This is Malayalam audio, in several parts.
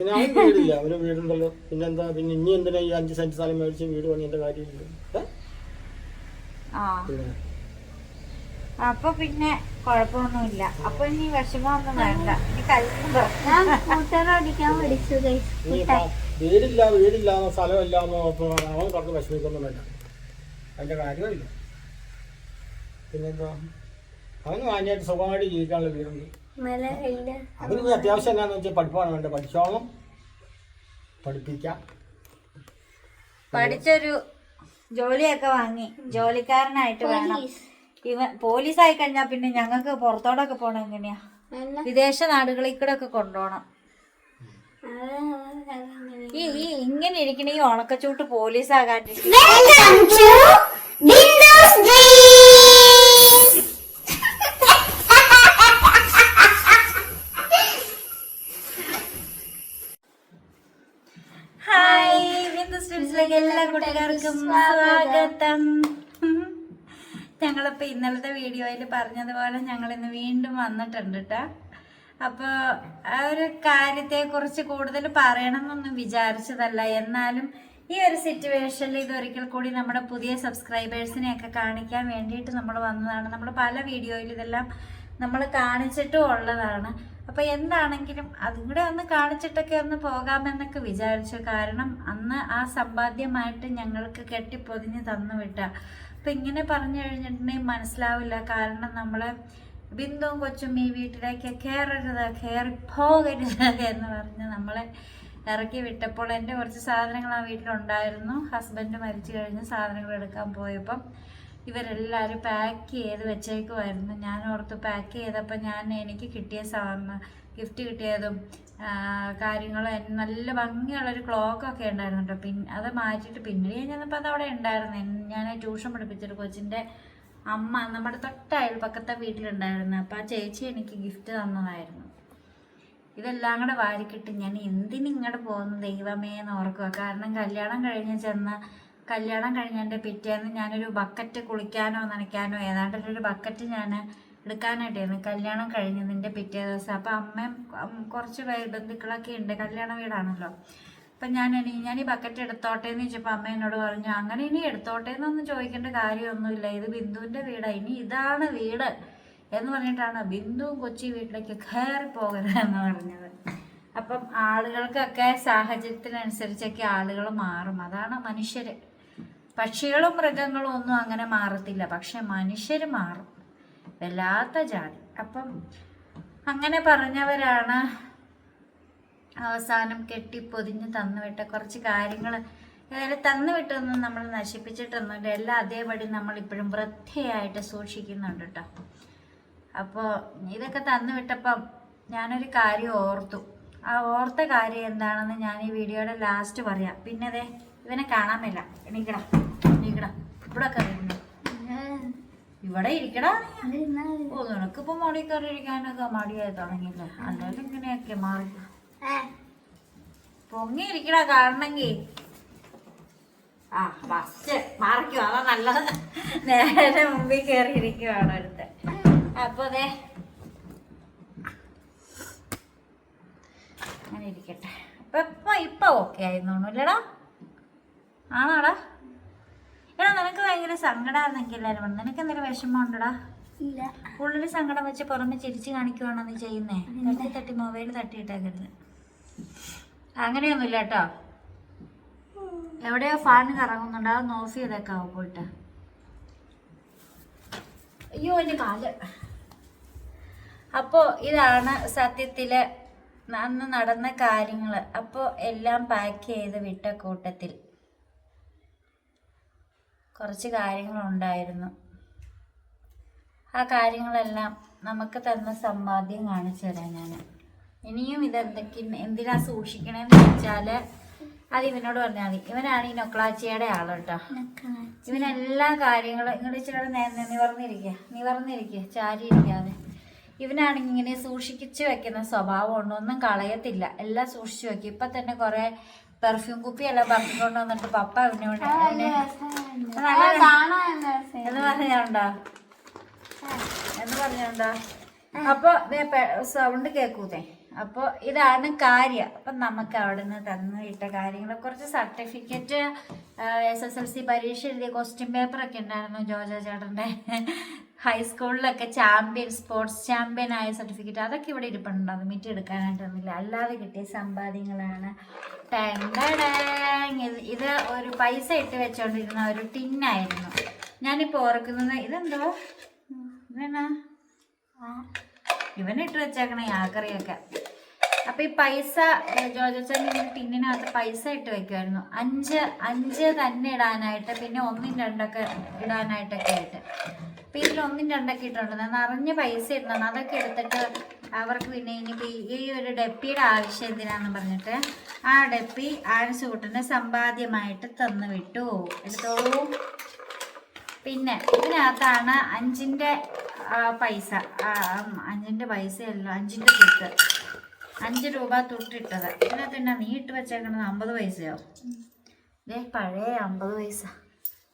പിന്നെ അവൻ വീടില്ല. അവന് വീടുണ്ടല്ലോ. പിന്നെന്താ പിന്നെ ഇനി എന്തിനാ ഈ അഞ്ച് സെന്റ് സ്ഥലം മേടിച്ച് വീട് പണിയേണ്ട കാര്യമില്ല ആ. പിന്നെ? അപ്പൊ പിന്നെ കുഴപ്പമൊന്നുമില്ല. അപ്പൊ ഇനി വിഷമമൊന്നും വേണ്ട. ഞാൻ വീടില്ല വീടില്ല സ്ഥലമില്ല അവൻ വിഷമിക്കൊന്നും വേണ്ട. അതിന്റെ കാര്യമില്ല. പിന്നെന്താ? അവന് മാന്യമായിട്ട് സുഖമായിട്ട് ജീവിക്കാനുള്ള വീടുണ്ട്. അവന് ഇനി അത്യാവശ്യം എന്നാന്ന് വെച്ചാൽ പഠിപ്പാണ് വേണ്ടത്. പഠിച്ചോളം പഠിപ്പിക്കാം. പഠിച്ചൊരു ജോലിയൊക്കെ വാങ്ങി. ജോലിക്കാരനായിട്ട് വേണം. ഇവ പോലീസ്. ആയി കഴിഞ്ഞാൽ പിന്നെ ഞങ്ങൾക്ക് പുറത്തോടൊക്കെ പോകണം എങ്ങനെയാ? വിദേശ നാടുകളിൽ കൂടെ ഒക്കെ കൊണ്ടുപോകണം. ഈ ഈ ഇങ്ങനെ ഇരിക്കണ ഈ ഉണക്കച്ചൂട്ട് പോലീസാകാൻ Welcome സ്വാഗതം. ഞങ്ങളിപ്പോൾ ഇന്നലത്തെ വീഡിയോയിൽ പറഞ്ഞതുപോലെ ഞങ്ങൾ ഇന്ന് വീണ്ടും വന്നിട്ടുണ്ട് കേട്ടോ അപ്പോൾ ആ ഒരു കാര്യത്തെക്കുറിച്ച് കൂടുതൽ പറയണമെന്നൊന്നും വിചാരിച്ചതല്ല. എന്നാലും ഈ ഒരു സിറ്റുവേഷനിൽ ഇതൊരിക്കൽ കൂടി നമ്മുടെ പുതിയ സബ്സ്ക്രൈബേഴ്സിനെയൊക്കെ കാണിക്കാൻ വേണ്ടിയിട്ട് നമ്മൾ വന്നതാണ്. നമ്മൾ പല വീഡിയോയിൽ ഇതെല്ലാം നമ്മൾ കാണിച്ചിട്ടും ഉള്ളതാണ്. അപ്പോൾ എന്താണെങ്കിലും അതും കൂടെ ഒന്ന് കാണിച്ചിട്ടൊക്കെ ഒന്ന് പോകാമെന്നൊക്കെ വിചാരിച്ചു. കാരണം അന്ന് ആ സമ്പാദ്യമായിട്ട് ഞങ്ങൾക്ക് കെട്ടിപ്പൊതിഞ്ഞ് തന്നു വിട്ട. അപ്പം ഇങ്ങനെ പറഞ്ഞു കഴിഞ്ഞിട്ടുണ്ടെങ്കിൽ മനസ്സിലാവില്ല. കാരണം നമ്മൾ ബിന്ദുവും കൊച്ചും ഈ വീട്ടിലേക്ക് കയറരുത് കയറി പോകരുത് എന്ന് പറഞ്ഞ് നമ്മളെ ഇറക്കി വിട്ടപ്പോൾ എന്റെ കുറച്ച് സാധനങ്ങൾ ആ വീട്ടിലുണ്ടായിരുന്നു. ഹസ്ബൻഡ് മരിച്ചു കഴിഞ്ഞ് സാധനങ്ങൾ എടുക്കാൻ പോയപ്പം ഇവരെല്ലാവരും പാക്ക് ചെയ്ത് വെച്ചേക്കുമായിരുന്നു ഞാൻ ഓർത്ത് പാക്ക് ചെയ്തപ്പോൾ ഞാൻ എനിക്ക് കിട്ടിയ ഗിഫ്റ്റ് കിട്ടിയതും കാര്യങ്ങളും നല്ല ഭംഗിയുള്ളൊരു ക്ലോക്കൊക്കെ ഉണ്ടായിരുന്നു കേട്ടോ പിന്നെ അത് മാറ്റിയിട്ട് പിന്നീട് അത് അവിടെ ഉണ്ടായിരുന്നു. ഞാൻ ട്യൂഷൻ പഠിപ്പിച്ചൊരു കൊച്ചിന്റെ അമ്മ നമ്മുടെ തൊട്ട അയൽപ്പക്കത്തെ വീട്ടിലുണ്ടായിരുന്നു. അപ്പോൾ ആ ചേച്ചി എനിക്ക് ഗിഫ്റ്റ് തന്നതായിരുന്നു. ഇതെല്ലാം കൂടെ വാരിക്കിട്ട് ഞാൻ എന്തിന് ഇങ്ങോട്ട് പോകുന്നു ദൈവമേ എന്ന് ഓർക്കുക കാരണം കല്യാണം കഴിഞ്ഞ് ചെന്ന് കല്യാണം കഴിഞ്ഞതിന്റെ പിറ്റേന്ന് ഞാനൊരു ബക്കറ്റ് കുളിക്കാനോ നനയ്ക്കാനോ ഏതാണ്ട് ഒരു ബക്കറ്റ് ഞാൻ എടുക്കാനായിട്ടായിരുന്നു. കല്യാണം കഴിഞ്ഞതിന്റെ പിറ്റേ ദിവസം. അപ്പം അമ്മയും കുറച്ച് പേര് ബന്ധുക്കളൊക്കെ ഉണ്ട്. കല്യാണ വീടാണല്ലോ. അപ്പം ഞാൻ ഇനി ഞാൻ ഈ ബക്കറ്റ് എടുത്തോട്ടെ എന്ന് ചോദിച്ചപ്പോൾ അമ്മ എന്നോട് പറഞ്ഞു അങ്ങനെ ഇനി എടുത്തോട്ടെ എന്നൊന്നും ചോദിക്കേണ്ട കാര്യമൊന്നുമില്ല. ഇത് ബിന്ദുവിന്റെ വീടാണ് ഇനി ഇതാണ് വീട്. എന്ന് പറഞ്ഞിട്ടാണ് ബിന്ദുവും കൊച്ചി വീട്ടിലേക്ക് കയറി പോകരുത് എന്ന് പറഞ്ഞത്. അപ്പം ആളുകൾക്കൊക്കെ സാഹചര്യത്തിനനുസരിച്ചൊക്കെ ആളുകൾ മാറും. അതാണ് മനുഷ്യർ പക്ഷികളും മൃഗങ്ങളും ഒന്നും അങ്ങനെ മാറത്തില്ല. പക്ഷെ മനുഷ്യർ മാറും. വല്ലാത്ത ജാതി. അപ്പം അങ്ങനെ പറഞ്ഞവരാണ് അവസാനം കെട്ടിപ്പൊതിഞ്ഞ് തന്നുവിട്ട കുറച്ച് കാര്യങ്ങൾ ഏതായാലും തന്നുവിട്ടൊന്നും നമ്മൾ നശിപ്പിച്ചിട്ടൊന്നുമില്ല. എല്ലാം അതേപടി നമ്മൾ ഇപ്പോഴും വൃത്തിയായിട്ട് സൂക്ഷിക്കുന്നുണ്ട് കേട്ടോ അപ്പോൾ ഇതൊക്കെ തന്നുവിട്ടപ്പം ഞാനൊരു കാര്യം ഓർത്തു. ആ ഓർത്ത കാര്യം എന്താണെന്ന് ഞാൻ ഈ വീഡിയോയുടെ ലാസ്റ്റ് പറയാം. പിന്നെ അതെ ഇവനെ കാണാൻ മേല. എണീക്കടാ എണീക്കടാ. ഇവിടെ കറിയുന്നു ഇവിടെ ഇരിക്കടാ ഓ നിനക്കിപ്പോ മടി കറി ഇരിക്കാനൊക്കെ മടിയായി തുടങ്ങിയില്ലേ? അല്ലെങ്കിൽ ഇങ്ങനെയൊക്കെ മാറി. പൊങ്ങി ഇരിക്കടാ കാണണമെങ്കിൽ ആ ഫസ്റ്റ് മാറിക്കോ. അതാ നല്ലത്. നേരെ മുമ്പിൽ കയറി ഇരിക്കുവാണ് അടുത്ത് അപ്പൊ അതെ അങ്ങനെ ഇരിക്കട്ടെ. അപ്പൊ ഇപ്പൊ ഇപ്പൊ ഓക്കെ ആയിരുന്നു ഇല്ലടാ ആണോടാ? എടാ നിനക്ക് ഭയങ്കര സങ്കടമാണെന്നെങ്കിൽ എല്ലാവരും പറഞ്ഞു നിനക്ക് എന്തെങ്കിലും വിഷമം ഉണ്ടടാ ഇല്ല. ഉള്ളിൽ സങ്കടം വെച്ച് പുറമെ ചിരിച്ച് കാണിക്കുവാണോ നീ ചെയ്യുന്നേ? തട്ടി തട്ടി മൊബൈൽ തട്ടിയിട്ടേക്കരുത്. അങ്ങനെയൊന്നുമില്ല കേട്ടോ. എവിടെയോ ഫാൻ കറങ്ങുന്നുണ്ട്. അതൊന്ന് ഓഫ് ചെയ്തേക്കാവോ പോയിട്ട്. അയ്യോ എന്റെ കാൽ. അപ്പോൾ ഇതാണ് സത്യത്തിൽ അന്ന് നടന്ന കാര്യങ്ങൾ അപ്പോൾ എല്ലാം പാക്ക് ചെയ്ത് വിട്ട കൂട്ടത്തിൽ. കുറച്ച് കാര്യങ്ങളുണ്ടായിരുന്നു. ആ കാര്യങ്ങളെല്ലാം നമുക്ക് തന്ന സമ്പാദ്യം കാണിച്ചു തരാം ഞാൻ ഇനിയും ഇതെന്തൊക്കെ എന്തിനാ സൂക്ഷിക്കണമെന്ന് വെച്ചാൽ അത് ഇവനോട് പറഞ്ഞാൽ മതി. ഇവനാണ് ഈ നൊക്ലാച്ചിയുടെ ആൾ കേട്ടോ ഇവനെല്ലാ കാര്യങ്ങളും ഇങ്ങോട്ട് നേരെ നിവർന്നിരിക്കുക നിവർന്നിരിക്കുക ചാരി ഇരിക്കാതെ ഇവനാണെങ്കിൽ ഇങ്ങനെ സൂക്ഷിച്ചു വെക്കുന്ന സ്വഭാവം ഉണ്ട്? ഒന്നും കളയത്തില്ല. എല്ലാം സൂക്ഷിച്ചു വെക്കും. ഇപ്പം തന്നെ കുറെ പെർഫ്യൂം കുപ്പിയെല്ലാം പറഞ്ഞുകൊണ്ട് വന്നിട്ട് പപ്പ ഇവനോട് അവനെ രസമുണ്ട്. നല്ല ആ, കാണാൻ നല്ല രസമുണ്ട്. എന്ന് പറഞ്ഞോണ്ടോ? എന്ന് പറഞ്ഞോണ്ടോ? അപ്പൊ സൗണ്ട് കേക്കൂതേ അപ്പോൾ ഇതാണ് കാര്യം. അപ്പം നമുക്ക് അവിടെ നിന്ന് തന്നു വിട്ട കാര്യങ്ങൾ കുറച്ച് certificate S S L C പരീക്ഷ എഴുതിയ ക്വസ്റ്റ്യൻ പേപ്പറൊക്കെ ഉണ്ടായിരുന്നു ജോജോ ചേട്ടന്റെ. ഹൈസ്കൂളിലൊക്കെ ചാമ്പ്യൻ സ്പോർട്സ് ചാമ്പ്യൻ ആയ സർട്ടിഫിക്കറ്റ് അതൊക്കെ ഇവിടെ ഇരിപ്പുണ്ടോ. അത് മീറ്റ് എടുക്കാനായിട്ടൊന്നുമില്ല അല്ലാതെ കിട്ടിയ സമ്പാദ്യങ്ങളാണ്. ഇത് ഒരു പൈസ ഇട്ട് വെച്ചോണ്ടിരുന്ന ഒരു ടിന്നായിരുന്നു ഞാനിപ്പോൾ ഓർക്കുന്നത് ഇതെന്തോ? ഇതെന്നാ? ഇവനിട്ട് വെച്ചേക്കണേ ആക്കറിയൊക്കെ. അപ്പൊ ഈ പൈസ ജോജച്ചൻ ടിന്നിനകത്ത് പൈസ ഇട്ട് വെക്കുമായിരുന്നു അഞ്ച് അഞ്ച് തന്നെ ഇടാനായിട്ട് പിന്നെ ഒന്നും രണ്ടൊക്കെ ഇടാനായിട്ടൊക്കെ ആയിട്ട്. ഇതിൽ ഒന്നും രണ്ടൊക്കെ ഇട്ടുണ്ട് നിറഞ്ഞ പൈസ ഇടണം. അതൊക്കെ എടുത്തിട്ട് അവർക്ക് പിന്നെ ഇനിയിപ്പോൾ ഈ- ഒരു ഡെപ്പിയുടെ ആവശ്യം എന്തിനാന്ന് പറഞ്ഞിട്ട് ആ ഡെപ്പി ആഴ്ചകൂട്ടന് സമ്പാദ്യമായിട്ട് തന്നു വിട്ടു. എടുത്തോളൂ. പിന്നെ ഇതിനകത്താണ് അഞ്ചിന്റെ പൈസ. അഞ്ചിന്റെ പൈസയല്ല. അഞ്ചിന്റെ തുട്ട്. അഞ്ച് രൂപ തുട്ടിട്ടത്. ഇതിനകത്ത് തന്നെ നീ ഇട്ട് വെച്ചേക്കണത് അമ്പത് പൈസയോ? ഇതേ പഴയ അമ്പത് പൈസ.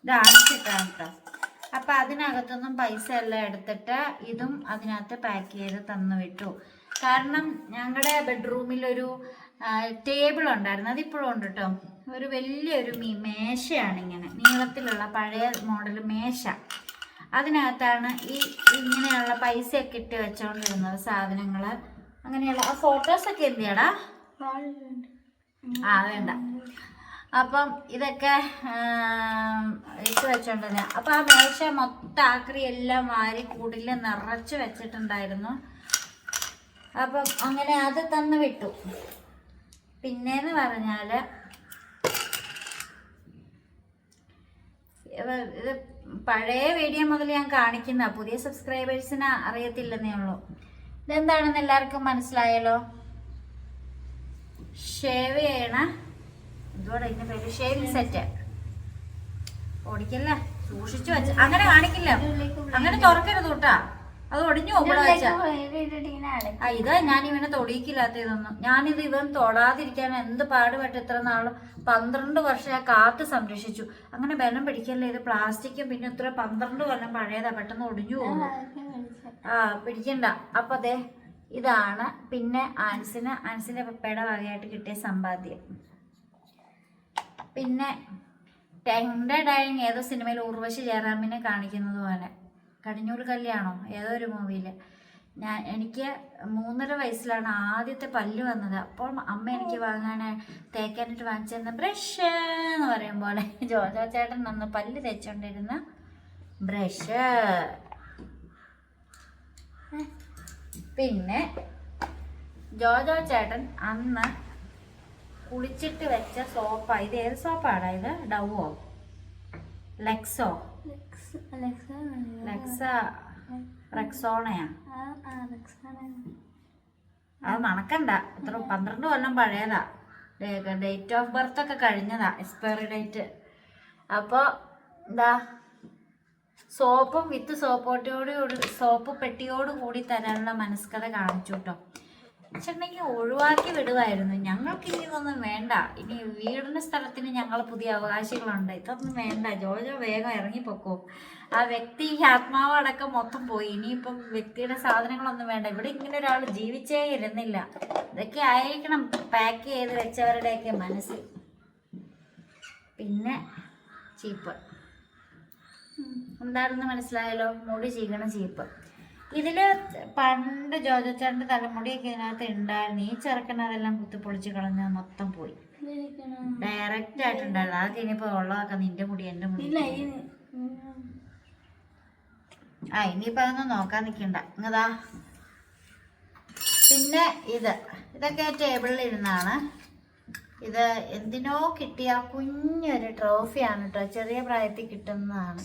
ഇത് ആവശ്യം കേട്ടോ അപ്പം അതിനകത്തൊന്നും പൈസ എല്ലാം എടുത്തിട്ട് ഇതും അതിനകത്ത് പാക്ക് ചെയ്ത് തന്നു വിട്ടു. കാരണം ഞങ്ങളുടെ ബെഡ്റൂമിലൊരു ടേബിൾ ഉണ്ടായിരുന്നു. അതിപ്പോഴും ഉണ്ട് കേട്ടോ ഒരു വലിയൊരു മീ മേശയാണ് ഇങ്ങനെ. നീളത്തിലുള്ള പഴയ മോഡൽ മേശ. അതിനകത്താണ് ഈ ഇങ്ങനെയുള്ള പൈസയൊക്കെ ഇട്ട് വെച്ചോണ്ടിരുന്നത് സാധനങ്ങൾ അങ്ങനെയുള്ള ആ ഫോട്ടോസൊക്കെ എന്ത് ചെയ്യടാ? ആ വേണ്ട. അപ്പം ഇതൊക്കെ ഇട്ട് വെച്ചോണ്ടിരുന്ന. അപ്പം ആ മേശ മൊത്തം ആക്രി എല്ലാം വാരി കൂടിൽ നിറച്ച് വെച്ചിട്ടുണ്ടായിരുന്നു. അപ്പം അങ്ങനെ അത് തന്നു വിട്ടു. പിന്നെന്ന് പറഞ്ഞാൽ ഇത് പഴയ വീഡിയോ മുതൽ ഞാൻ കാണിക്കുന്ന. പുതിയ സബ്സ്ക്രൈബേഴ്സിന് അറിയത്തില്ലെന്നേ ഉള്ളൂ. ഇതെന്താണെന്ന് എല്ലാവർക്കും മനസ്സിലായല്ലോ? ഷേവ് ചെയ്യണ. എന്തുവാടാ ഇതിന്റെ പേര് ഷേവിംഗ് സെറ്റ് ഓടിക്കല്ലേ? സൂക്ഷിച്ചു വെച്ച. അങ്ങനെ കാണിക്കില്ല. അങ്ങനെ തുറക്കരുത് കേട്ടാ. അത് ഒടിഞ്ഞു ആ ഇതാ ഞാൻ ഇവനെ തൊടിയിക്കില്ലാത്ത ഇതൊന്നും ഞാനിത് ഇവൻ തൊടാതിരിക്കാൻ എന്ത് പാടുപെട്ട് ഇത്ര നാളും പന്ത്രണ്ട് വർഷം ഞാൻ കാത്ത് സംരക്ഷിച്ചു. അങ്ങനെ ബലം പിടിക്കല്ലേ? ഇത് പ്ലാസ്റ്റിക്കും പിന്നെ ഇത്ര പന്ത്രണ്ട് കൊല്ലം പഴയതാ. പെട്ടെന്ന് ഒടിഞ്ഞു ആ പിടിക്കണ്ട. അപ്പൊ അതെ ഇതാണ് പിന്നെ ആൻസിന്. ആൻസിന്റെ പപ്പയുടെ വകയായിട്ട് കിട്ടിയ സമ്പാദ്യം. പിന്നെ ടെൻഡ ഡായിങ് ഏതോ സിനിമയിൽ ഉർവശി ജയറാമിനെ കാണിക്കുന്നത് പോലെ. കടിഞ്ഞൂൽ കല്യാണോ? ഏതോ ഒരു മൂവിയിൽ ഞാൻ എനിക്ക് മൂന്നര വയസ്സിലാണ് ആദ്യത്തെ പല്ല് വന്നത്. അപ്പോൾ അമ്മ എനിക്ക് വാങ്ങാൻ തേക്കാനായിട്ട് വാങ്ങിച്ചിരുന്ന ബ്രഷ് എന്ന് പറയും പോലെ. ജോജോ ചേട്ടൻ അന്ന് പല്ല് തേച്ചോണ്ടിരുന്ന ബ്രഷ്. പിന്നെ ജോജോ ചേട്ടൻ അന്ന് കുളിച്ചിട്ട് വെച്ച സോപ്പാ. ഇത് ഏത് സോപ്പാടാ ഇത്? ഡവോ? ലെക്സോ? ലെക്സ. റെക്സോണയാ. അത് മണക്കണ്ട. ഇത്ര പന്ത്രണ്ട് കൊല്ലം പഴയതാ. ഡേറ്റ് ഓഫ് ബർത്ത് ഒക്കെ കഴിഞ്ഞതാ എക്സ്പയറി ഡേറ്റ്. അപ്പോൾ എന്താ സോപ്പും വിത്ത് സോപ്പോട്ടിയോട് കൂടി സോപ്പ് പെട്ടിയോട് കൂടി തരാനുള്ള മനസ്കഥ കാണിച്ചു കേട്ടോ. വെച്ചിട്ടുണ്ടെങ്കിൽ ഒഴിവാക്കി വിടുമായിരുന്നു ഞങ്ങൾക്ക് ഇനി ഇതൊന്നും വേണ്ട. ഇനി വീടിന്റെ സ്ഥലത്തിന് ഞങ്ങൾ പുതിയ അവകാശികളുണ്ട്. ഇതൊന്നും വേണ്ട. ജോജോ വേഗം ഇറങ്ങിപ്പോക്കോ. ആ വ്യക്തി ആത്മാവ് അടക്കം മൊത്തം പോയി. ഇനിയിപ്പം വ്യക്തിയുടെ സാധനങ്ങളൊന്നും വേണ്ട. ഇവിടെ ഇങ്ങനെ ഒരാൾ ജീവിച്ചേ ഇരുന്നില്ല. ഇതൊക്കെ ആയിരിക്കണം. പാക്ക് ചെയ്ത് വെച്ചവരുടെയൊക്കെ മനസ്സ്. പിന്നെ ചീപ്പ്. എന്താണെന്ന് മനസ്സിലായല്ലോ? മുടി ചീകണം ചീപ്പ്. ഇതിൽ പണ്ട് ജോജച്ചാന്റെ തലമുടിയൊക്കെ ഇതിനകത്ത് ഉണ്ടായിരുന്നു. ഈ ചെറുക്കൻ അതെല്ലാം കുത്തിപ്പൊളിച്ച് കളഞ്ഞ മൊത്തം പോയി. ഡയറക്റ്റ് ആയിട്ടുണ്ടായിരുന്നു. അതൊക്കെ ഇനിയിപ്പോ ഉള്ളതൊക്കെ നിന്റെ മുടി എന്റെ മുടി. ആ ഇനിയിപ്പോ അതൊന്നും നോക്കാൻ നിൽക്കണ്ട ഇങ്ങതാ. പിന്നെ ഇത്. ഇതൊക്കെ ടേബിളിൽ ഇരുന്നാണ് ഇത് എന്തിനോ കിട്ടിയ കുഞ്ഞൊരു ട്രോഫിയാണ് കേട്ടോ ചെറിയ പ്രായത്തിൽ കിട്ടുന്നതാണ്.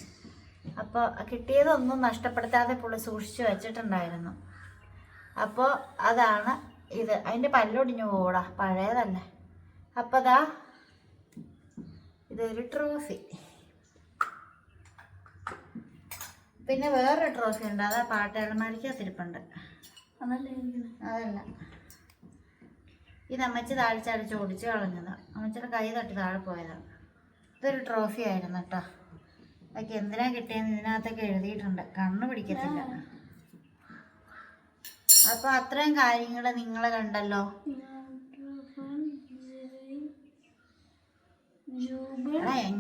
അപ്പോൾ കിട്ടിയതൊന്നും നഷ്ടപ്പെടുത്താതെ പുള്ളി സൂക്ഷിച്ചു വെച്ചിട്ടുണ്ടായിരുന്നു. അപ്പോൾ അതാണ് ഇത്. അതിന്റെ പല്ലൊടിഞ്ഞു പോടാ പഴയതല്ലേ. അപ്പോൾ അതാ ഇതൊരു ട്രോഫി. പിന്നെ വേറൊരു ട്രോഫി ഉണ്ട്. അതാ പാട്ടുകാരന്മാരിക്കകത്തിരിപ്പുണ്ട് അതല്ല ഇത് അമ്മച്ചി താഴ്ച അടിച്ച് ഓടിച്ച് കളഞ്ഞതാ. അമ്മച്ചിയുടെ കൈ തട്ടി താഴെ പോയതാണ് ഇതൊരു ട്രോഫി ആയിരുന്നു കേട്ടോ. അതൊക്കെ എന്തിനാ കിട്ടിയെന്ന് ഇതിനകത്തൊക്കെ എഴുതിയിട്ടുണ്ട്. കണ്ണ് പിടിക്കത്തില്ല. അപ്പൊ അത്രയും കാര്യങ്ങൾ നിങ്ങൾ കണ്ടല്ലോ?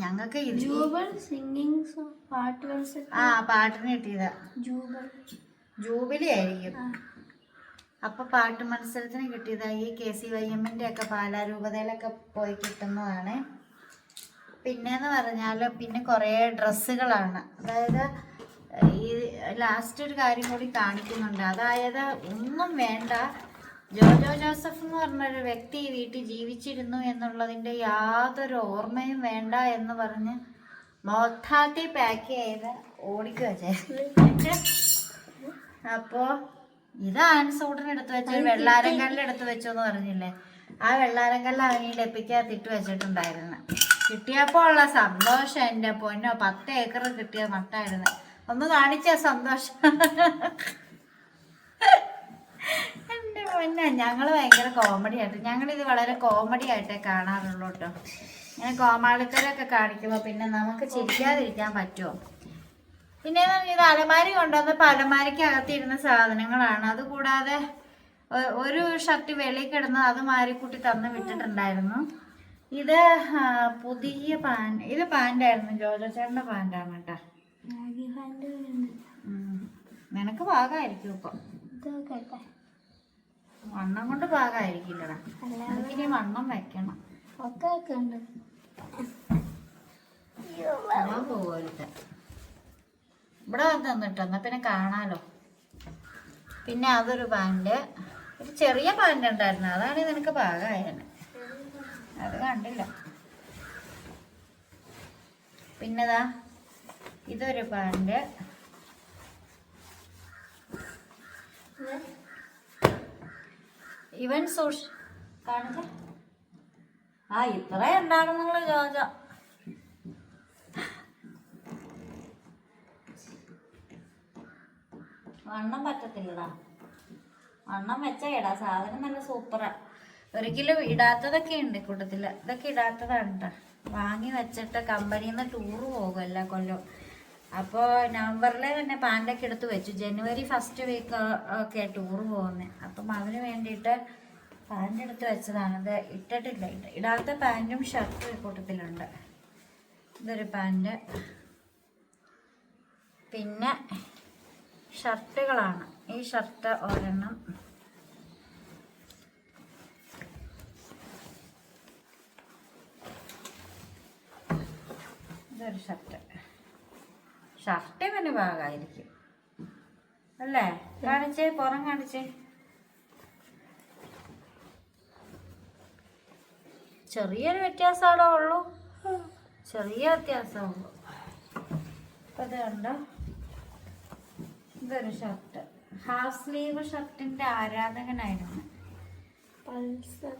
ഞങ്ങൾക്ക് ആ പാട്ടിന് കിട്ടിയതാ. ജൂബിലി ആയിരിക്കും. അപ്പൊ പാട്ട് മത്സരത്തിന് കിട്ടിയതാ. ഈ കെ സി വൈ എമ്മിന്റെ ഒക്കെ പാലാരൂപതയിലൊക്കെ പോയി കിട്ടുന്നതാണ്. പിന്നെന്ന് പറഞ്ഞാൽ പിന്നെ കുറേ ഡ്രസ്സുകളാണ്. അതായത് ഈ ലാസ്റ്റ് ഒരു കാര്യം കൂടി കാണിക്കുന്നുണ്ട്. അതായത് ഒന്നും വേണ്ട. ജോജോ ജോസഫ് എന്ന് പറഞ്ഞൊരു വ്യക്തി ഈ വീട്ടിൽ ജീവിച്ചിരുന്നു എന്നുള്ളതിന്റെ യാതൊരു ഓർമ്മയും വേണ്ട എന്ന് പറഞ്ഞ് മൊത്താത്തി പാക്ക് ചെയ്ത് ഓടിക്കുക അപ്പോൾ ഇത് ആൻസൂട്ടിന് എടുത്ത് വെച്ച വെള്ളാരങ്കല്ലിൽ എടുത്തു വെച്ചു എന്ന് പറഞ്ഞില്ലേ? ആ വെള്ളാരങ്കല്ല് അവന് ഈ ലപ്പിക്കകത്ത് ഇട്ട് വെച്ചിട്ടുണ്ടായിരുന്നു. കിട്ടിയപ്പോൾ ഉള്ള സന്തോഷം എന്റെ പൊന്നോ പത്ത് ഏക്കർ കിട്ടിയ മട്ടായിരുന്നു. ഒന്ന് കാണിച്ച സന്തോഷം. എന്റെ പൊന്നോ ഞങ്ങൾ ഭയങ്കര കോമഡി ആയിട്ട് ഞങ്ങളിത് വളരെ കോമഡി ആയിട്ടേ കാണാറുള്ളൂ കേട്ടോ. ഇങ്ങനെ കോമാളിത്തരൊക്കെ കാണിക്കുമ്പോൾ പിന്നെ നമുക്ക് ചിരിക്കാതിരിക്കാൻ പറ്റുമോ പിന്നെ ഇത് അലമാരി കൊണ്ടുവന്നപ്പോൾ അലമാരിക്ക് അകത്തിരുന്ന സാധനങ്ങളാണ്. അതുകൂടാതെ ഒരു ഷർട്ട് വെളിയിൽ കിടന്ന് അത് മാറിക്കൂട്ടി തന്ന് വിട്ടിട്ടുണ്ടായിരുന്നു. ഇത് പുതിയ പാന്റ് ഇത് പാന്റായിരുന്നു ജോജോ ചേട്ടന്റെ പാന്റാണ് കേട്ടോ. നിനക്ക് പാകമായിരിക്കും ഇപ്പം. വണ്ണം കൊണ്ട് പാകമായിരിക്കില്ലടാ ഇനി വണ്ണം വെക്കണം. ഒക്കെ പോകരുത് ഇവിടെ വന്ന് നിന്നിട്ട് എന്നാ പിന്നെ കാണാലോ. പിന്നെ അതൊരു പാന്റ്. ഒരു ചെറിയ പാന്റ് ഉണ്ടായിരുന്നു. അതാണ് നിനക്ക് പാകമായത് അത് കണ്ടില്ല. പിന്നെതാ ഇതൊരു പാന്റ് ഇവൻ സൂഷ് കാണിച്ച ആ ഇത്ര ഉണ്ടാകുന്നുള്ള ചോദിച്ച. വണ്ണം പറ്റത്തില്ലടാ. വണ്ണം വെച്ച ഇടാ സാധനം നല്ല സൂപ്പറാ. ഒരിക്കലും ഇടാത്തതൊക്കെ ഉണ്ട് കൂട്ടത്തിൽ. ഇതൊക്കെ ഇടാത്തതാണ് കേട്ടോ വാങ്ങി വെച്ചിട്ട് കമ്പനിയിൽ നിന്ന് ടൂറ് എല്ലാ കൊല്ലവും. അപ്പോൾ നവംബറിലെ തന്നെ പാന്റൊക്കെ എടുത്ത് വെച്ചു. ജനുവരി ഫസ്റ്റ് വീക്ക് ഒക്കെ ടൂറ് പോകുന്നത് അപ്പം അതിന് വേണ്ടിയിട്ട് പാന്റ് എടുത്ത് വെച്ചതാണ്. ഇത് ഇട്ടിട്ടില്ല. ഇടാത്ത പാന്റും ഷർട്ടും കൂട്ടത്തിലുണ്ട്. ഇതൊരു പാന്റ് പിന്നെ ഷർട്ടുകളാണ്. ഈ ഷർട്ട് ഒരെണ്ണം ഇതൊരു ഷർട്ട്. ഷർട്ട് പിന്നെ ഭാഗമായിരിക്കും അല്ലേ? കാണിച്ചേ പുറം കാണിച്ചേ. ചെറിയൊരു വ്യത്യാസമാണോ ഉള്ളൂ? ചെറിയ വ്യത്യാസമുള്ളൂ. അപ്പൊ ഇത് കണ്ടോ? ഇതൊരു ഷർട്ട്. ഹാഫ് സ്ലീവ് ഷർട്ടിന്റെ ആരാധകനായിരുന്നു. പൾസർ.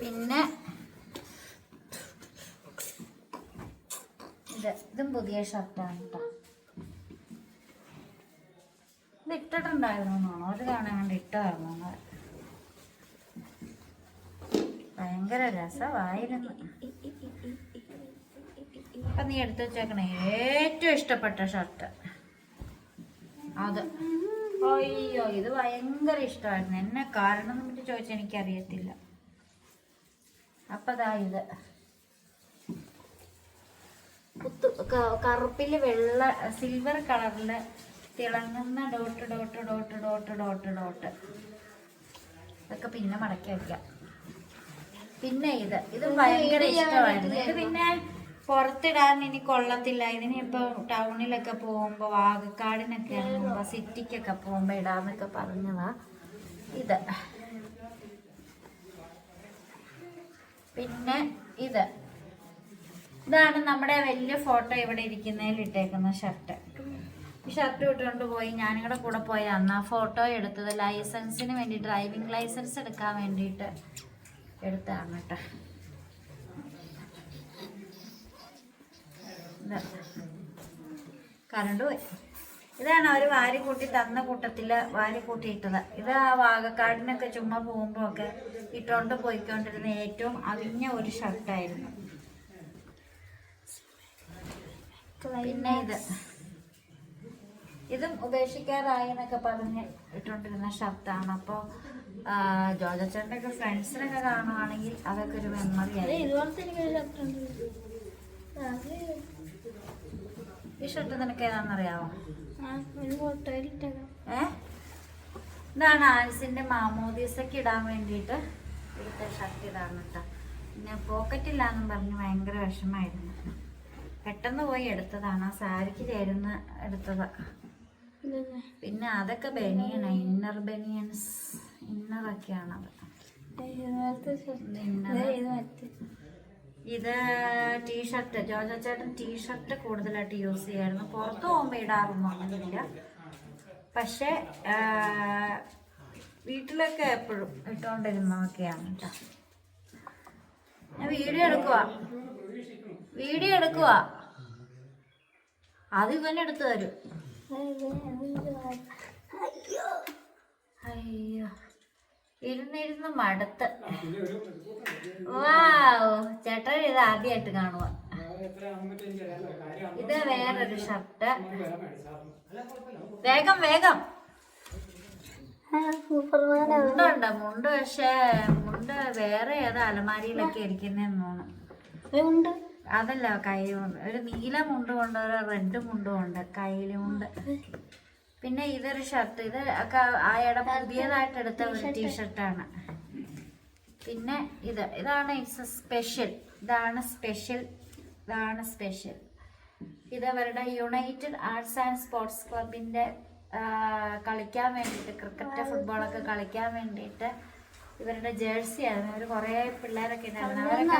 പിന്നെ ഇത് ഇതും പുതിയ ഷർട്ടാണ് കേട്ടോ ഇത് ഇട്ടിട്ടുണ്ടായിരുന്നു ഒരു തവണ കണ്ട് ഇട്ടായിരുന്നു ഭയങ്കര രസമായിരുന്നു. അപ്പൊ നീ എടുത്തു വെച്ചേക്കണേ ഏറ്റവും ഇഷ്ടപ്പെട്ട ഷർട്ട് അത്. അയ്യോ ഇത് ഭയങ്കര ഇഷ്ടമായിരുന്നു. എന്നെ കാരണം എന്നിട്ട് ചോദിച്ചാൽ എനിക്കറിയത്തില്ല. അപ്പൊ ദാ ഇത്. കുത്തു കറുപ്പിൽ കറുപ്പിൽ വെള്ള സിൽവർ കളറിൽ തിളങ്ങുന്ന dot dot dot dot dot dot ഇതൊക്കെ പിന്നെ മടക്കി വയ്ക്കാം പിന്നെ ഇത്. ഇത് ഭയങ്കര ഇഷ്ടമായിരുന്നു. ഇത് പിന്നെ പുറത്തിടാൻ ഇനി കൊള്ളത്തില്ല. ഇതിന് ഇപ്പൊ ടൗണിലൊക്കെ പോകുമ്പോ വാഗക്കാടിനൊക്കെ പോകുമ്പോ സിറ്റിക്കൊക്കെ പോകുമ്പോ ഇടാന്നൊക്കെ പറഞ്ഞതാ. ഇത്. പിന്നെ ഇത്. ഇതാണ് നമ്മുടെ വലിയ ഫോട്ടോ ഇവിടെ ഇരിക്കുന്നതിൽ ഇട്ടേക്കുന്ന ഷർട്ട്. ഈ ഷർട്ട് ഇട്ടുകൊണ്ട് പോയി ഞാനിവിടെ കൂടെ പോയി അന്ന് ആ ഫോട്ടോ എടുത്തത് ലൈസൻസിന് വേണ്ടി ഡ്രൈവിംഗ് ലൈസൻസ് എടുക്കാൻ വേണ്ടിയിട്ട് എടുത്തതാണ് കേട്ടോ. കറണ്ട് പോയി. ഇതാണ് അവർ വാരിക്കൂട്ടി തന്ന കൂട്ടത്തിൽ വാരിക്കൂട്ടി ഇട്ടത് ഇത് ആ വാഗക്കാടിനൊക്കെ ചുമ്മാ പോകുമ്പോൾ ഒക്കെ ഇട്ടുകൊണ്ട് പോയിക്കൊണ്ടിരുന്ന ഏറ്റവും അവിഞ്ഞ ഒരു ഷർട്ടായിരുന്നു. പിന്നെ ഇത്. ഇതും ഉപേക്ഷിക്കാറായി എന്നൊക്കെ പറഞ്ഞ് ഇട്ടുകൊണ്ടിരുന്ന ഷർട്ടാണ്. അപ്പോൾ ജോജച്ചേട്ടന്റെ ഒക്കെ ഫ്രണ്ട്സിനൊക്കെ കാണുവാണെങ്കിൽ അതൊക്കെ ഒരു മെമ്മറി ആയി ഈ ഷർട്ട് നിനക്ക് ഏതാണെന്നറിയാമോ ഇതാണ് ആൻസിന്റെ മാമോദീസയ്ക്ക് ഇടാൻ വേണ്ടിയിട്ട് ഇവിടുത്തെ ഷർട്ട് ഇടാന്ന് കേട്ടോ പിന്നെ പോക്കറ്റ് ഇല്ലാന്നും പറഞ്ഞ് ഭയങ്കര വിഷമായിരുന്നു. പെട്ടെന്ന് പോയി എടുത്തതാണ്. ആ സാരിക്ക് ചേരുന്ന എടുത്തതാ. പിന്നെ അതൊക്കെ ബനിയനാ. ഇന്നർ ബനിയൻസ് ഇന്നറൊക്കെയാണത് ഇന്നർ ഇത് T shirt T shirt Jojo ചേട്ടൻ ടീഷർട്ട് കൂടുതലായിട്ട് യൂസ് ചെയ്യായിരുന്നു. പുറത്ത് പോകുമ്പോൾ ഇടാറൊന്നും അങ്ങനെയില്ല. പക്ഷേ വീട്ടിലൊക്കെ എപ്പോഴും ഇട്ടുകൊണ്ടിരുന്നതൊക്കെയാണ് കേട്ടോ ഞാൻ വീഡിയോ എടുക്കുക വീഡിയോ എടുക്കുക അത് തരും ഇത് ഇത് അയ്യോ. അയ്യോ. ഇരുന്നിരുന്ന് മടുത്ത്. വാവ്. ചേട്ടൻ ഇത് ആദ്യമായിട്ട് കാണുക ഇത് വേറൊരു ഷർട്ട് വേഗം വേഗം. മുണ്ടുണ്ട്? മുണ്ട് പക്ഷേ മുണ്ട് വേറെ ഏതോ അലമാരിയിലൊക്കെ ഇരിക്കുന്നതെന്ന് തോന്നുന്നു. അതല്ല കൈ ഒരു നീല മുണ്ടും ഉണ്ട് ഒരു റെഡ് മുണ്ടും ഉണ്ട് കയ്യിൽ മുണ്ട് പിന്നെ ഇതൊരു ഷർട്ട് ഇത് ഒക്കെ ആയുടെ പുതിയതായിട്ട് എടുത്ത ഒരു ടീഷർട്ടാണ് പിന്നെ ഇത് ഇതാണ് ഇറ്റ്സ് സ്പെഷ്യൽ ഇതാണ് സ്പെഷ്യൽ ഇതാണ് സ്പെഷ്യൽ ഇത് അവരുടെ യുണൈറ്റഡ് ആർട്സ് ആൻഡ് സ്പോർട്സ് ക്ലബിന്റെ കളിക്കാൻ വേണ്ടിയിട്ട് ക്രിക്കറ്റ് ഫുട്ബോളൊക്കെ കളിക്കാൻ വേണ്ടിയിട്ട് ഇവരുടെ ജേഴ്സി ആയിരുന്നു. അവർ കുറേ പിള്ളേരൊക്കെ ഉണ്ടായിരുന്നു. അവരൊക്കെ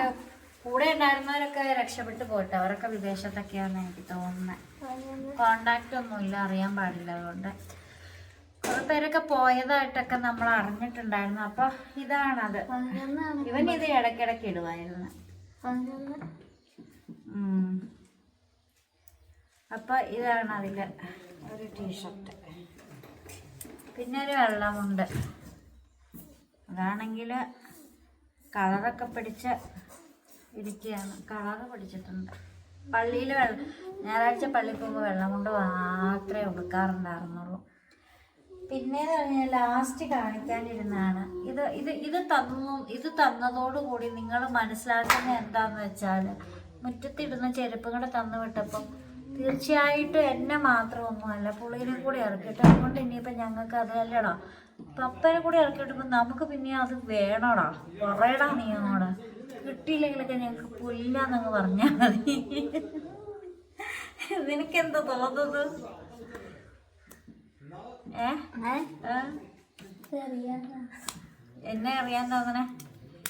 കൂടെ ഉണ്ടായിരുന്നവരൊക്കെ രക്ഷപ്പെട്ടു പോയിട്ട് അവരൊക്കെ വിദേശത്തൊക്കെയാന്ന് എനിക്ക് തോന്നുന്നത് കോണ്ടാക്റ്റ് ഒന്നുമില്ല അറിയാൻ പാടില്ല അതുകൊണ്ട്. കുറെ പേരൊക്കെ പോയതായിട്ടൊക്കെ നമ്മൾ അറിഞ്ഞിട്ടുണ്ടായിരുന്നു. അപ്പൊ ഇതാണത്. ഇവൻ ഇത് ഇടയ്ക്കിടയ്ക്ക് ഇടുവായിരുന്നു. അപ്പൊ ഇതാണ് അതിൽ ഒരു ടീഷർട്ട്. പിന്നെ ഒരു വെള്ളമുണ്ട്. അതാണെങ്കിൽ കളറൊക്കെ പിടിച്ച് ഇരിക്കുകയാണ് കളറ് പിടിച്ചിട്ടുണ്ട്. പള്ളിയിൽ വെള്ളം ഞായറാഴ്ച പള്ളി പോകുമ്പോൾ വെള്ളം കൊണ്ട് മാത്രമേ ഉടുക്കാറുണ്ടായിരുന്നുള്ളൂ പിന്നെ പറഞ്ഞാൽ ലാസ്റ്റ് കാണിക്കാനിരുന്നാണ്. ഇത് ഇത് ഇത് തന്നു ഇത് തന്നതോടുകൂടി നിങ്ങൾ മനസ്സിലാക്കുന്ന എന്താന്ന് വെച്ചാൽ മുറ്റത്തിടുന്ന ചെരുപ്പുകൾ തന്നു വിട്ടപ്പം തീർച്ചയായിട്ടും എന്നെ മാത്രമൊന്നുമല്ല പുള്ളിനെ കൂടി ഇറക്കിയിട്ട് അതുകൊണ്ട് ഇനിയിപ്പോൾ ഞങ്ങൾക്ക് അത് അല്ലടാ പപ്പനെ കൂടി ഇറക്കിയിട്ടപ്പോൾ നമുക്ക് പിന്നെ അത് വേണോടാ. കുറയടാ നീ അങ്ങോട്ട് കിട്ടിയില്ലെങ്കിലൊക്കെ ഞങ്ങൾക്ക് പുല്ലാന്നങ്ങ് പറഞ്ഞാൽ മതി. നിനക്കെന്താ തോന്നുന്നത്? എന്നെ അറിയാൻ തോന്നണേ?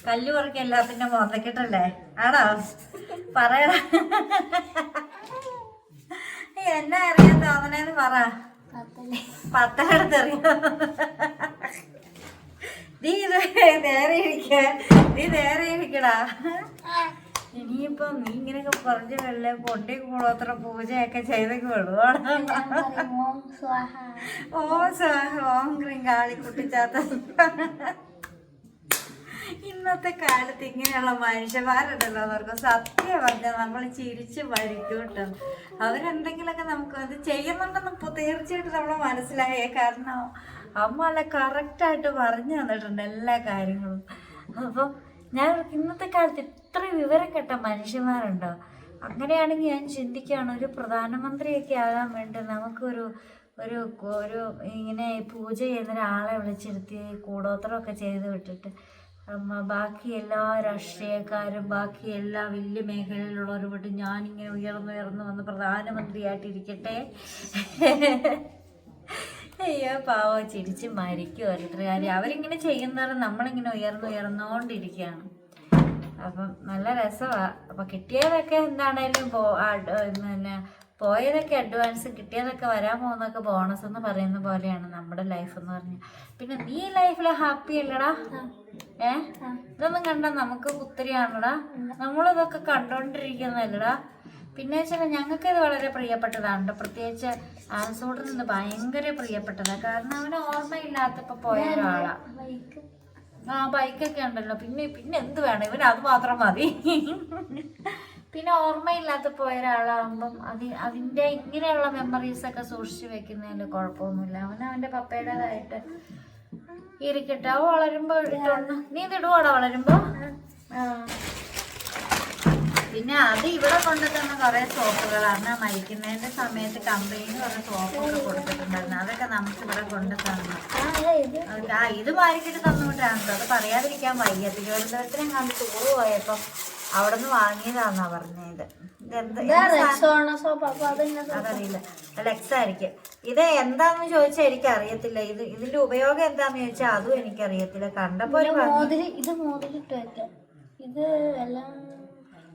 കല്ലു പറക്കി എല്ലാത്തിന്റെ മോന്തക്കിട്ടല്ലേ ആടാ പറയടാ. എന്നെ അറിയാൻ തോന്നണേന്ന് പറ. അറിയാം നീ നേരെ ഇരിക്ക. നീ നേരെ ഇരിക്കടാ. ഇനിയിപ്പൊ നീ ഇങ്ങനെയൊക്കെ പറഞ്ഞു വല്ല പൊണ്ടി കൂടോത്ര പൂജയൊക്കെ ചെയ്തൊക്കെ വിടുവാണ് ഓ സ്വാഹ. ഓം ക്രീം കാളിക്കുട്ടിച്ചാത്ത ഇന്നത്തെ കാലത്ത് ഇങ്ങനെയുള്ള മനുഷ്യന്മാരുണ്ടല്ലോ അവർക്ക് സത്യം പറഞ്ഞാൽ നമ്മൾ ചിരിച്ച് മരിക്കും കേട്ടോ. അവരെന്തെങ്കിലുമൊക്കെ നമുക്ക് അത് ചെയ്യുന്നുണ്ടെന്ന് തീർച്ചയായിട്ടും നമ്മൾ മനസ്സിലായേ. കാരണം അമ്മ അല്ല കറക്റ്റായിട്ട് പറഞ്ഞു തന്നിട്ടുണ്ട് എല്ലാ കാര്യങ്ങളും. അപ്പം ഞാൻ ഇന്നത്തെ കാലത്ത് ഇത്ര വിവരം കെട്ട മനുഷ്യന്മാരുണ്ടോ? അങ്ങനെയാണെങ്കിൽ ഞാൻ ചിന്തിക്കുകയാണ് ഒരു പ്രധാനമന്ത്രിയൊക്കെ ആകാൻ വേണ്ടി നമുക്കൊരു ഒരു ഒരു ഇങ്ങനെ പൂജ ചെയ്യുന്ന ഒരാളെ വിളിച്ചിരുത്തി കൂടോത്രമൊക്കെ ചെയ്ത് വിട്ടിട്ട്. ബാക്കി എല്ലാ രാഷ്ട്രീയക്കാരും ബാക്കി എല്ലാ വലിയ മേഖലയിലുള്ളവരും വിട്ട് ഞാനിങ്ങനെ ഉയർന്നു ഉയർന്നു വന്ന് പ്രധാനമന്ത്രിയായിട്ടിരിക്കട്ടെ. അയ്യോ പാവോ ചിരിച്ച് മരിക്കും ഓരോരുത്തർ കാര്യം. അവരിങ്ങനെ ചെയ്യുന്നവരെ നമ്മളിങ്ങനെ ഉയർന്നു ഉയർന്നുകൊണ്ടിരിക്കുകയാണ്. അപ്പം നല്ല രസമാണ് അപ്പം കിട്ടിയതൊക്കെ എന്താണേലും പോ പിന്നെ പോയതൊക്കെ അഡ്വാൻസ് കിട്ടിയതൊക്കെ വരാൻ പോകുന്നതൊക്കെ ബോണസ് എന്ന് പറയുന്ന പോലെയാണ് നമ്മുടെ ലൈഫ് എന്ന് പറഞ്ഞാൽ പിന്നെ നീ ലൈഫിൽ ഹാപ്പി അല്ലടാ? ഏ? ഇതൊന്നും കണ്ട നമുക്ക് കുത്തിരിയാണടാ നമ്മളിതൊക്കെ കണ്ടോണ്ടിരിക്കുന്നല്ലടാ പിന്നെ വെച്ചാൽ ഞങ്ങൾക്ക് ഇത് വളരെ പ്രിയപ്പെട്ടതാണ് പ്രത്യേകിച്ച് ആൻസൂട്ടിൽ നിന്ന് ഭയങ്കര പ്രിയപ്പെട്ടതാണ് കാരണം അവന് ഓർമ്മയില്ലാത്തപ്പോ പോയ ഒരാളാ. ബൈക്ക് ആ ബൈക്കൊക്കെ ഉണ്ടല്ലോ. പിന്നെ പിന്നെ എന്ത് വേണം? ഇവന് അത് മാത്രം മതി. പിന്നെ ഓർമ്മയില്ലാത്ത പോയ ഒരാളാകുമ്പം അത് അതിന്റെ ഇങ്ങനെയുള്ള മെമ്മറീസ് ഒക്കെ സൂക്ഷിച്ചു വെക്കുന്നതിൽ കുഴപ്പമൊന്നുമില്ല. അവൻ അവന്റെ പപ്പയുടേതായിട്ട് ഇരിക്കട്ടെ. അവ വളരുമ്പോൾ ഇട്ടോണ്ട് നീ ഇത് വളരുമ്പോൾ. പിന്നെ അത് ഇവിടെ കൊണ്ടുതന്ന കുറെ സോപ്പുകളാണ് മരിക്കുന്നതിന്റെ സമയത്ത് കമ്പനിയിൽ കുറെ സോപ്പൊക്കെ കൊടുത്തിട്ടുണ്ടായിരുന്നു. അതൊക്കെ നമുക്ക് ഇവിടെ കൊണ്ടു തന്നു. ആ ഇത്. മാറിക്കിട്ട് തന്നുവിട്ടാണ് അത് പറയാതിരിക്കാൻ വയ്യ. തിരുവനന്തപുരത്തിനെങ്ങാണ്ട് ടൂറ് പോയപ്പം അവിടെ നിന്ന് വാങ്ങിയതാന്നാ പറഞ്ഞത്. അതറിയില്ല. ലെക്സ് ആയിരിക്കും ഇത് എന്താന്ന് ചോദിച്ചാൽ എനിക്ക് അറിയത്തില്ല ഇത് ഇതിന്റെ ഉപയോഗം എന്താന്ന് ചോദിച്ചാൽ അതും എനിക്ക് അറിയത്തില്ല കണ്ടപ്പോ ഒരു ഇത് ഇത് എല്ലാം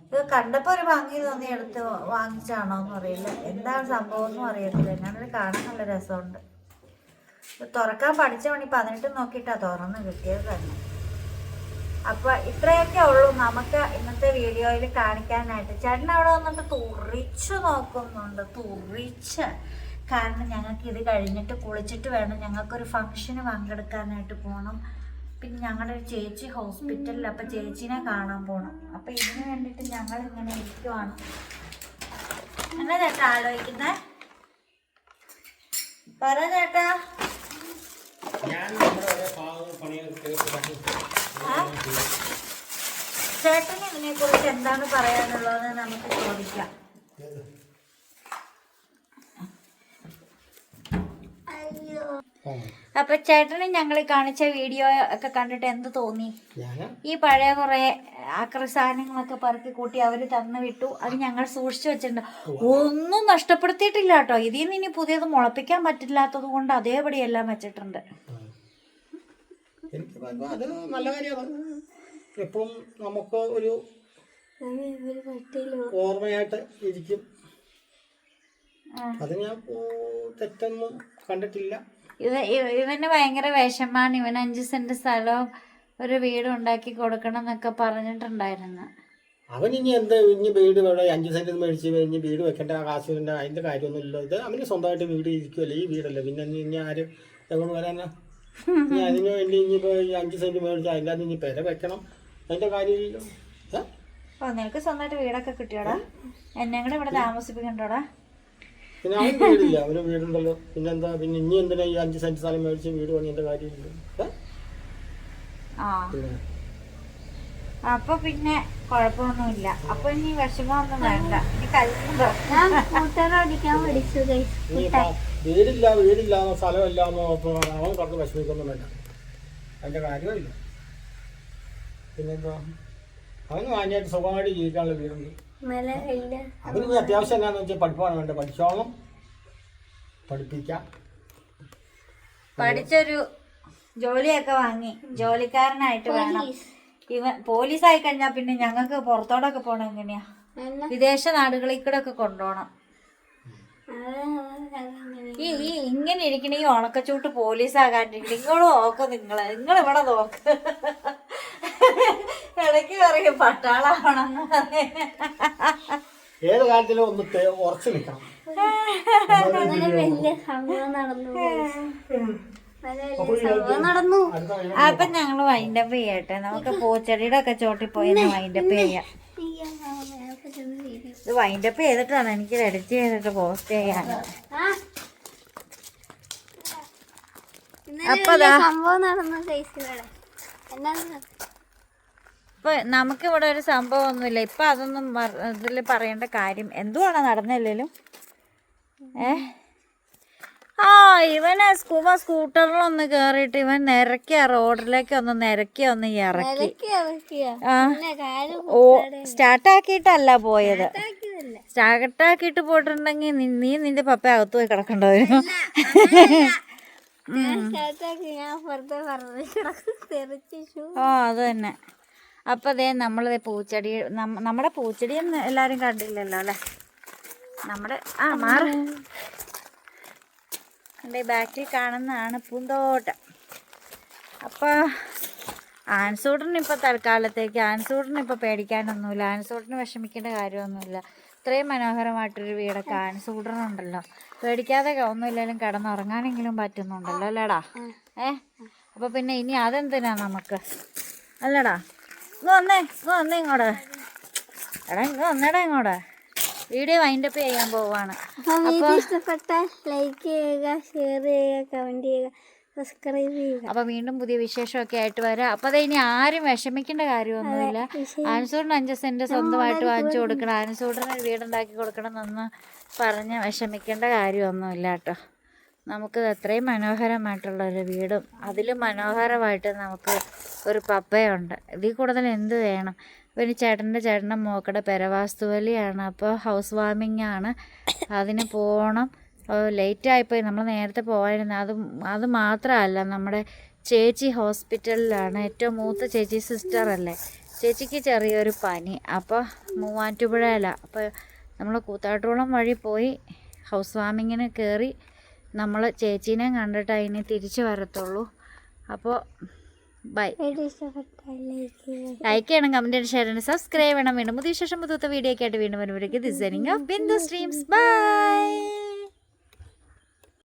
ഇത് കണ്ടപ്പോ ഒരു ഭംഗി തോന്നി. എടുത്ത് വാങ്ങിച്ചാണോന്ന് അറിയില്ല. എന്താണ് സംഭവം എന്നും അറിയത്തില്ല. ഞാനത് കാണാൻ നല്ല രസമുണ്ട്. തുറക്കാൻ പഠിച്ച മണി പതിനെട്ട് നോക്കിയിട്ടാ തുറന്ന് കിട്ടിയത് തന്നെ. അപ്പൊ ഇത്രയൊക്കെ ഉള്ളൂ നമുക്ക് ഇന്നത്തെ വീഡിയോയിൽ കാണിക്കാനായിട്ട്. ചേട്ടൻ അവിടെ വന്നിട്ട് തുറിച്ചു നോക്കുന്നുണ്ട് തുറിച്ച്. കാരണം ഞങ്ങൾക്ക് ഇത് കഴിഞ്ഞിട്ട് കുളിച്ചിട്ട് വേണം. ഞങ്ങൾക്കൊരു ഫംഗ്ഷന് പങ്കെടുക്കാനായിട്ട് പോകണം പിന്നെ ഞങ്ങളുടെ ഒരു ചേച്ചി ഹോസ്പിറ്റലിൽ അപ്പം ചേച്ചീനെ കാണാൻ പോകണം അപ്പം ഇതിന് വേണ്ടിയിട്ട് ഞങ്ങൾ ഇങ്ങനെ ഇരിക്കുവാണ്. എന്നാ ചേട്ടാ ആലോചിക്കുന്നേ? പറ ചേട്ടാ. ഞാൻ ചേട്ടന് ഇതിനെ കുറിച്ച് എന്താണ് പറയാനുള്ളതെന്ന് നമുക്ക് ചോദിക്കാം. അപ്പൊ ചേട്ടന് ഞങ്ങൾ കാണിച്ച വീഡിയോ ഒക്കെ കണ്ടിട്ട് എന്ത് തോന്നി? ഈ പഴയ കുറെ ആക്രി സാധനങ്ങളൊക്കെ പറക്കി കൂട്ടി അവർ തന്നു വിട്ടു. അത് ഞങ്ങൾ സൂക്ഷിച്ചു വെച്ചിട്ടുണ്ട്. ഒന്നും നഷ്ടപ്പെടുത്തിയിട്ടില്ല കേട്ടോ. ഇതിൽ നിന്ന് ഇനി പുതിയത് മുളപ്പിക്കാൻ പറ്റില്ലാത്തത് കൊണ്ട് അതേപടി എല്ലാം വെച്ചിട്ടുണ്ട്. എനിക്ക് അത് നല്ല കാര്യമാണ്. എപ്പോഴും നമുക്ക് ഒരു ഓർമ്മയായിട്ട് ഇരിക്കും. അത് ഞാൻ തെറ്റൊന്നും കണ്ടിട്ടില്ല. ഇവ ഇവ- ഇവന് ഭയങ്കര വിഷമാണ്. ഇവൻ അഞ്ച് സെന്റ് സ്ഥലവും ഒരു വീട് ഉണ്ടാക്കി കൊടുക്കണം എന്നൊക്കെ പറഞ്ഞിട്ടുണ്ടായിരുന്നു. അവൻ ഇനി എന്ത്? ഇനി വീട് വേണം? അഞ്ച് സെന്റ് മേടിച്ച് ഇനി വീട് വെക്കേണ്ട കാശ് അതിന്റെ കാര്യമൊന്നുമില്ല. ഇത് അവന് സ്വന്തമായിട്ട് വീട് ഇരിക്കുമല്ലോ ഈ വീടല്ലേ? പിന്നെ ഇനി ആര് എങ്ങോട്ട് വരാനാ ഇനി അതിന് വേണ്ടി ഇനിയിപ്പോ ഈ അഞ്ച് സെന്റ് മേടിച്ച് അതിന്റെ ഇനി പെര വെക്കണം. അതിന്റെ കാര്യമില്ലല്ലോ. ഏ? ഓ നിനക്ക് സ്വന്തമായിട്ട് വീടൊക്കെ കിട്ടിയോടാ? എന്നെ കൂടെ ഇവിടെ താമസിപ്പിക്കണ്ടോടാ? പിന്നെ അവൻ വീടില്ല. അവന് വീടുണ്ടല്ലോ. പിന്നെന്താ പിന്നെ ഇനി എന്തിനാ ഈ അഞ്ച് സെന്റ് സ്ഥലം മേടിച്ച് വീട് പണിയേണ്ട കാര്യമില്ല ഏ? ആ. പിന്നെ? അപ്പൊ പിന്നെ കുഴപ്പമൊന്നുമില്ല. അപ്പൊ ഇനി വിഷമമൊന്നും വേണ്ട. ഇനി കഴിക്കുമ്പോ ഞാൻ കൂട്ടുകാരോടിക്കാൻ പഠിച്ചു. ഇനി ഇപ്പൊ വീടില്ല വീടില്ല സ്ഥലമില്ല എന്നോ അവൻ കുറച്ച് വിഷമിക്കൊന്നും വേണ്ട. അതിന്റെ കാര്യമില്ല. പിന്നെന്താ അവന് മാന്യമായിട്ട് സുഖമായിട്ട് ജീവിക്കാനുള്ള വീടുണ്ട്. അവന് ഇനി അത്യാവശ്യം എന്നാന്ന് വെച്ചാൽ പഠിപ്പാണ് വേണ്ടത് പഠിച്ചോളം പഠിപ്പിക്കാം. പഠിച്ചൊരു ജോലിയൊക്കെ വാങ്ങി. ജോലിക്കാരനായിട്ട് വേണം. ഇവൻ പോലീസായി കഴിഞ്ഞാൽ പിന്നെ ഞങ്ങൾക്ക് പുറത്തോടൊക്കെ പോകണം എങ്ങനെയാ? എന്നാ വിദേശ നാടുകളിൽ കൂടെ ഒക്കെ കൊണ്ടുപോകണം ഈ ഈ ഇങ്ങനെ ഇരിക്കണ ഈ ഉണക്കച്ചൂട്ട് പോലീസാകാണ്ടിരിക്കണം നിങ്ങളും നോക്ക് നിങ്ങൾ നിങ്ങൾ ഇവിടെ നോക്ക്. ഇടയ്ക്ക് പറയും പട്ടാളാവണം ഏത് കാര്യത്തിലും ഒന്ന് ഉറച്ചു നിൽക്കണം. വലിയ സംഭവം നടന്നു അപ്പൊ ഞങ്ങൾ വൈൻഡപ്പ് ചെയ്യട്ടെ. നമുക്ക് പൂച്ചെടിയുടെ ഒക്കെ ചോട്ടിൽ പോയി വൈൻഡപ്പ് ചെയ്യാം അയ്യോ, മേലൊക്കെ ചെന്ന് വീഴും. ഇത് വൈൻഡപ്പ് ചെയ്തിട്ടാണ് എനിക്ക് എഡിറ്റ് ചെയ്തിട്ട് പോസ്റ്റ് ചെയ്യാൻ. സംഭവം നടന്നു ഇപ്പൊ നമുക്കിവിടെ ഒരു സംഭവം ഒന്നുമില്ല ഇപ്പൊ അതൊന്നും ഇതിൽ പറയേണ്ട കാര്യം എന്തുവാണ്? നടന്നില്ലേലും ഏ? ആ ഇവന് സ്കൂബ സ്കൂട്ടറിലൊന്ന് കേറിയിട്ട് ഇവൻ നിരക്കിയ റോഡിലേക്ക് ഒന്ന് നിരക്കി ഒന്ന് ഇറക്കി. ഓ സ്റ്റാർട്ടാക്കിയിട്ടല്ല പോയത്. സ്റ്റാർട്ട് സ്റ്റാർട്ടാക്കിയിട്ട് പോയിട്ടുണ്ടെങ്കിൽ നീ നിന്റെ പപ്പ അകത്ത് പോയി കിടക്കേണ്ടി? വരും ഓ അത് തന്നെ. അപ്പൊ അതേ നമ്മൾ പൂച്ചെടി നമ്മുടെ പൂച്ചെടി ഒന്നും എല്ലാരും കണ്ടില്ലല്ലോ അല്ലെ? നമ്മുടെ ആ മാറ്. എന്റെ ബാക്കിൽ കാണുന്നതാണ് പൂന്തോട്ടം. അപ്പോൾ ആൻസൂട്ടറിന് ഇപ്പോൾ തൽക്കാലത്തേക്ക് ആൻസൂട്ടറിന് ഇപ്പോൾ പേടിക്കാനൊന്നുമില്ല. ആൻസൂട്ടറിന് വിഷമിക്കേണ്ട കാര്യമൊന്നുമില്ല. ഇത്രയും മനോഹരമായിട്ടൊരു വീടൊക്കെ ആൻസൂട്ടറിനുണ്ടല്ലോ പേടിക്കാതെ ഒന്നുമില്ലെങ്കിലും കിടന്നുറങ്ങാനെങ്കിലും പറ്റുന്നുണ്ടല്ലോ അല്ലേടാ? ഏ? അപ്പോൾ പിന്നെ ഇനി അതെന്തിനാ നമുക്ക്? അല്ലടാ? ഇങ്ങ് വന്നേ ഇങ്ങ് വന്നേ ഇങ്ങോട്ട്. എടാ ഇങ്ങ് വന്നേടാ ഇങ്ങോട്ടാ. വീഡിയോ വൈൻഡപ്പ് ചെയ്യാൻ പോവാണ്. ഇഷ്ടപ്പെട്ടാൽ ലൈക്ക് ചെയ്യുക ഷെയർ ചെയ്യുക കമന്റ് ചെയ്യുക സബ്സ്ക്രൈബ് ചെയ്യുക. അപ്പൊ വീണ്ടും പുതിയ വിശേഷമൊക്കെ ആയിട്ട് വരാം. അപ്പൊ അത് ഇനി ആരും വിഷമിക്കേണ്ട കാര്യമൊന്നുമില്ല. ആൻസൂറിന് അഞ്ച് സെന്റ് സ്വന്തമായിട്ട് വാങ്ങിച്ചു കൊടുക്കണം. ആൻസൂറിന് വീടുണ്ടാക്കി കൊടുക്കണം എന്ന് പറഞ്ഞ് വിഷമിക്കേണ്ട കാര്യമൊന്നുമില്ല കേട്ടോ. നമുക്ക് അത്രയും മനോഹരമായിട്ടുള്ള ഒരു വീടും അതിലും മനോഹരമായിട്ട് നമുക്ക് ഒരു പപ്പയുണ്ട്. ഇതിൽ കൂടുതൽ എന്ത് വേണം? പിന്നെ ചേട്ടന്റെ ചേട്ടന്റെ മോക്കടെ പെരവാസ്തുവലിയാണ് അപ്പോൾ ഹൗസ് വാമിംഗ് ആണ് അതിന് പോകണം ലേറ്റ് ആയിപ്പോയി നമ്മൾ നേരത്തെ പോകാനിരുന്നു അത് അത് മാത്രമല്ല നമ്മുടെ ചേച്ചി ഹോസ്പിറ്റലിലാണ്. ഏറ്റവും മൂത്ത ചേച്ചി സിസ്റ്റർ അല്ലേ ചേച്ചിക്ക് ചെറിയൊരു പനി. അപ്പോൾ മൂവാറ്റുപുഴയില. അപ്പോൾ നമ്മൾ കൂത്താട്ടുകുളം വഴി പോയി ഹൗസ് വാമിങ്ങിന് കയറി നമ്മൾ ചേച്ചീനെ കണ്ടിട്ട് അതിനെ തിരിച്ചു വരത്തുള്ളൂ. അപ്പോൾ ബൈ. ലൈക്ക് ചെയ്യണം കമന്റ് ചെയ്യണം ഷെയർ ചെയ്യണം സബ്സ്ക്രൈബ് ചെയ്യണം. വീണ്ടും പുതിയ ശേഷം പുതുത്ത വീഡിയോ ഒക്കെ ആയിട്ട് വീണ്ടും വരുമ്പോഴേക്ക് this of Bindu streams bye